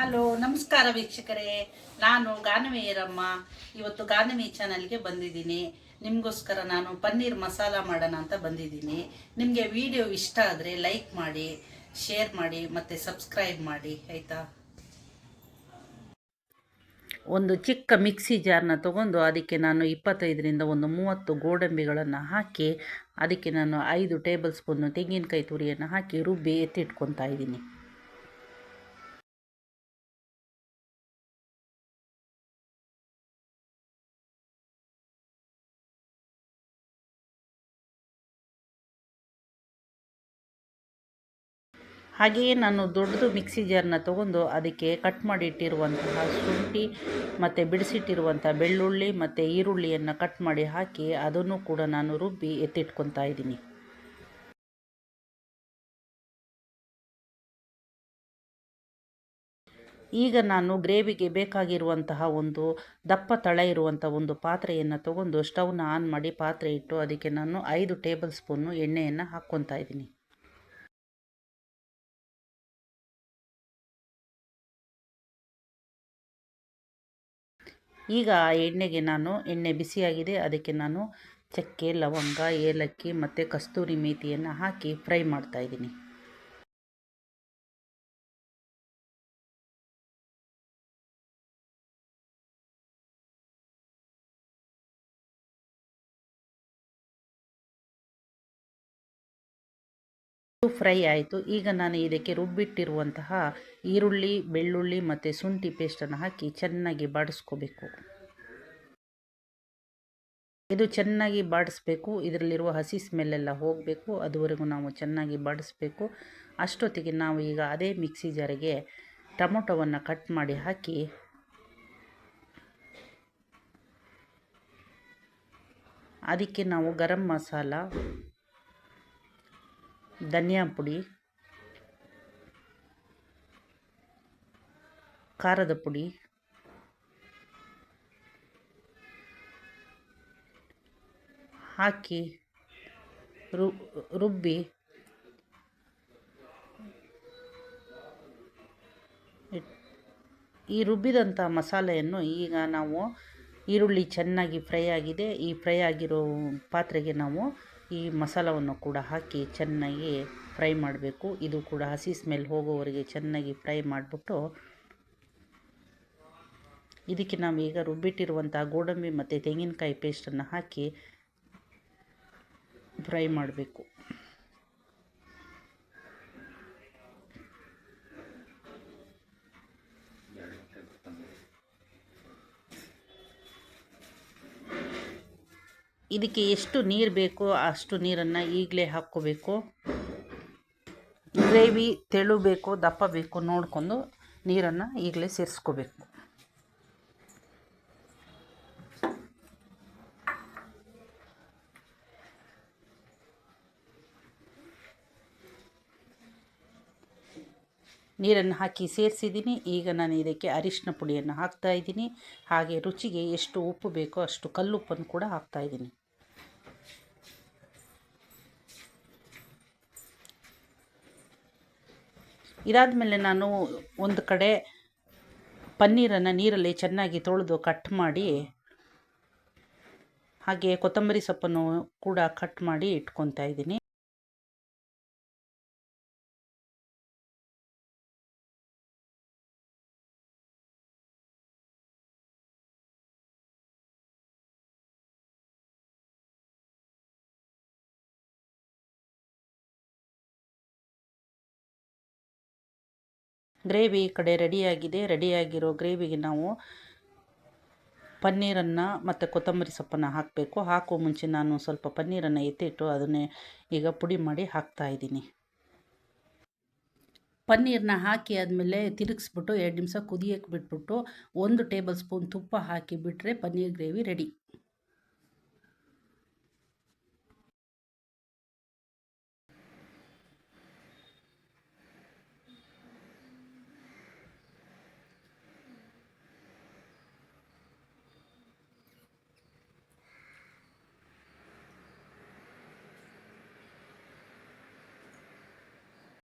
Hello, ನಮಸ್ಕಾರ ವೀಕ್ಷಕರೇ. ನಾನು ಗಾನವೇಯರಮ್ಮ ಇವತ್ತು ಗಾನವಿ ಚಾನಲ್ಗೆ ಬಂದಿದ್ದೀನಿ. ನಿಮಗೋಸ್ಕರ ನಾನು ಪನ್ನೀರ್ ಮಸಾಲ ಮಾಡೋಣ ಅಂತ ಬಂದಿದ್ದೀನಿ. ನಿಮಗೆ ವಿಡಿಯೋ ಇಷ್ಟ ಆದರೆ ಲೈಕ್ ಮಾಡಿ, ಶೇರ್ ಮಾಡಿ, ಮತ್ತು ಸಬ್ಸ್ಕ್ರೈಬ್ ಮಾಡಿ, ಆಯಿತಾ? ಒಂದು ಚಿಕ್ಕ ಮಿಕ್ಸಿ ಜಾರ್ನ ತಗೊಂಡು ಅದಕ್ಕೆ ನಾನು ಇಪ್ಪತ್ತೈದರಿಂದ ಒಂದು ಮೂವತ್ತು ಗೋಡಂಬಿಗಳನ್ನು ಹಾಕಿ, ಅದಕ್ಕೆ ನಾನು ಐದು ಟೇಬಲ್ ಸ್ಪೂನು ತೆಂಗಿನಕಾಯಿ ತುರಿಯನ್ನು ಹಾಕಿ ರುಬ್ಬಿ ಎತ್ತಿಟ್ಕೊತಾ ಇದ್ದೀನಿ. ಹಾಗೆಯೇ ನಾನು ದೊಡ್ಡದು ಮಿಕ್ಸಿ ಜಾರ್ನ ತೊಗೊಂಡು ಅದಕ್ಕೆ ಕಟ್ ಮಾಡಿ ಇಟ್ಟಿರುವಂತಹ ಶುಂಠಿ ಮತ್ತು ಬಿಡಿಸಿಟ್ಟಿರುವಂಥ ಬೆಳ್ಳುಳ್ಳಿ ಮತ್ತು ಈರುಳ್ಳಿಯನ್ನು ಕಟ್ ಮಾಡಿ ಹಾಕಿ ಅದನ್ನು ಕೂಡ ನಾನು ರುಬ್ಬಿ ಎತ್ತಿಟ್ಕೊತಾ ಇದ್ದೀನಿ. ಈಗ ನಾನು ಗ್ರೇವಿಗೆ ಬೇಕಾಗಿರುವಂತಹ ಒಂದು ದಪ್ಪ ತಳ ಇರುವಂಥ ಒಂದು ಪಾತ್ರೆಯನ್ನು ತಗೊಂಡು ಸ್ಟವ್ನ ಆನ್ ಮಾಡಿ ಪಾತ್ರೆ ಇಟ್ಟು ಅದಕ್ಕೆ ನಾನು ಐದು ಟೇಬಲ್ ಸ್ಪೂನು ಎಣ್ಣೆಯನ್ನು ಹಾಕ್ಕೊತಾ ಇದ್ದೀನಿ. ಈಗ ಆ ಎಣ್ಣೆಗೆ ನಾನು, ಎಣ್ಣೆ ಬಿಸಿಯಾಗಿದೆ, ಅದಕ್ಕೆ ನಾನು ಚಕ್ಕೆ, ಲವಂಗ, ಏಲಕ್ಕಿ ಮತ್ತು ಕಸ್ತೂರಿ ಮೇಥಿಯನ್ನು ಹಾಕಿ ಫ್ರೈ ಮಾಡ್ತಾಯಿದ್ದೀನಿ ಫ್ರೈ ಆಯಿತು. ಈಗ ನಾನು ಇದಕ್ಕೆ ರುಬ್ಬಿಟ್ಟಿರುವಂತಹ ಈರುಳ್ಳಿ, ಬೆಳ್ಳುಳ್ಳಿ ಮತ್ತು ಶುಂಠಿ ಪೇಸ್ಟನ್ನು ಹಾಕಿ ಚೆನ್ನಾಗಿ ಬಾಡಿಸ್ಕೋಬೇಕು. ಇದು ಚೆನ್ನಾಗಿ ಬಾಡಿಸ್ಬೇಕು. ಇದರಲ್ಲಿರುವ ಹಸಿ ಸ್ಮೆಲ್ಲೆಲ್ಲ ಹೋಗಬೇಕು. ಅದುವರೆಗೂ ನಾವು ಚೆನ್ನಾಗಿ ಬಾಡಿಸ್ಬೇಕು. ಅಷ್ಟೊತ್ತಿಗೆ ನಾವು ಈಗ ಅದೇ ಮಿಕ್ಸಿ ಜಾರಿಗೆ ಟೊಮೊಟೊವನ್ನು ಕಟ್ ಮಾಡಿ ಹಾಕಿ ಅದಕ್ಕೆ ನಾವು ಗರಂ ಮಸಾಲ ಧನಿಯಾ ಪುಡಿ, ಖಾರದ ಪುಡಿ, ಹಾಕಿ ರುಬ್ಬಿ ಈ ರುಬ್ಬಿದಂಥ ಮಸಾಲೆಯನ್ನು ಈಗ ನಾವು ಈರುಳ್ಳಿ ಚೆನ್ನಾಗಿ ಫ್ರೈ ಆಗಿದೆ. ಈ ಫ್ರೈ ಆಗಿರೋ ಪಾತ್ರೆಗೆ ನಾವು ಈ ಮಸಾಲವನ್ನು ಕೂಡ ಹಾಕಿ ಚೆನ್ನಾಗಿ ಫ್ರೈ ಮಾಡಬೇಕು. ಇದು ಕೂಡ ಹಸಿ ಸ್ಮೆಲ್ ಹೋಗೋವರೆಗೆ ಚೆನ್ನಾಗಿ ಫ್ರೈ ಮಾಡಿಬಿಟ್ಟು ಇದಕ್ಕೆ ನಾವು ಈಗ ರುಬ್ಬಿಟ್ಟಿರುವಂಥ ಗೋಡಂಬಿ ಮತ್ತು ತೆಂಗಿನಕಾಯಿ ಪೇಸ್ಟನ್ನು ಹಾಕಿ ಫ್ರೈ ಮಾಡಬೇಕು. ಇದಕ್ಕೆ ಎಷ್ಟು ನೀರು ಬೇಕೋ ಅಷ್ಟು ನೀರನ್ನು ಈಗಲೇ ಹಾಕ್ಕೋಬೇಕು. ಗ್ರೇವಿ, ತೆಳು ಬೇಕು, ದಪ್ಪ ಬೇಕು ನೋಡಿಕೊಂಡು ನೀರನ್ನು ಈಗಲೇ ಸೇರಿಸ್ಕೋಬೇಕು. ನೀರನ್ನು ಹಾಕಿ ಸೇರಿಸಿದ್ದೀನಿ. ಈಗ ನಾನು ಇದಕ್ಕೆ ಅರಿಶಿನ ಪುಡಿಯನ್ನು ಹಾಕ್ತಾ ಇದ್ದೀನಿ. ಹಾಗೆ ರುಚಿಗೆ ಎಷ್ಟು ಉಪ್ಪು ಬೇಕೋ ಅಷ್ಟು ಕಲ್ಲುಪ್ಪನ್ನು ಕೂಡ ಹಾಕ್ತಾ ಇದ್ದೀನಿ. ಇದಾದ ಮೇಲೆ ನಾನು ಒಂದು ಕಡೆ ಪನ್ನೀರನ್ನು ನೀರಲ್ಲಿ ಚೆನ್ನಾಗಿ ತೊಳೆದು ಕಟ್ ಮಾಡಿ, ಹಾಗೆ ಕೊತ್ತಂಬರಿ ಸೊಪ್ಪನ್ನು ಕೂಡ ಕಟ್ ಮಾಡಿ ಇಟ್ಕೊತಾ ಇದ್ದೀನಿ. ಗ್ರೇವಿ ಈ ಕಡೆ ರೆಡಿಯಾಗಿದೆ. ರೆಡಿಯಾಗಿರೋ ಗ್ರೇವಿಗೆ ನಾವು ಪನ್ನೀರನ್ನು ಮತ್ತು ಕೊತ್ತಂಬರಿ ಸೊಪ್ಪನ್ನು ಹಾಕಬೇಕು. ಹಾಕೋ ಮುಂಚೆ ನಾನು ಸ್ವಲ್ಪ ಪನ್ನೀರನ್ನು ಎತ್ತಿಟ್ಟು ಅದನ್ನೇ ಈಗ ಪುಡಿ ಮಾಡಿ ಹಾಕ್ತಾಯಿದ್ದೀನಿ ಪನ್ನೀರನ್ನ ಹಾಕಿ ಆದಮೇಲೆ ತಿರುಗಿಸ್ಬಿಟ್ಟು ಎರಡು ನಿಮಿಷ ಕುದಿಯಕ್ಕೆ ಬಿಟ್ಬಿಟ್ಟು ಒಂದು ಟೇಬಲ್ ಸ್ಪೂನ್ ತುಪ್ಪ ಹಾಕಿ ಬಿಟ್ಟರೆ ಪನ್ನೀರ್ ಗ್ರೇವಿ ರೆಡಿ.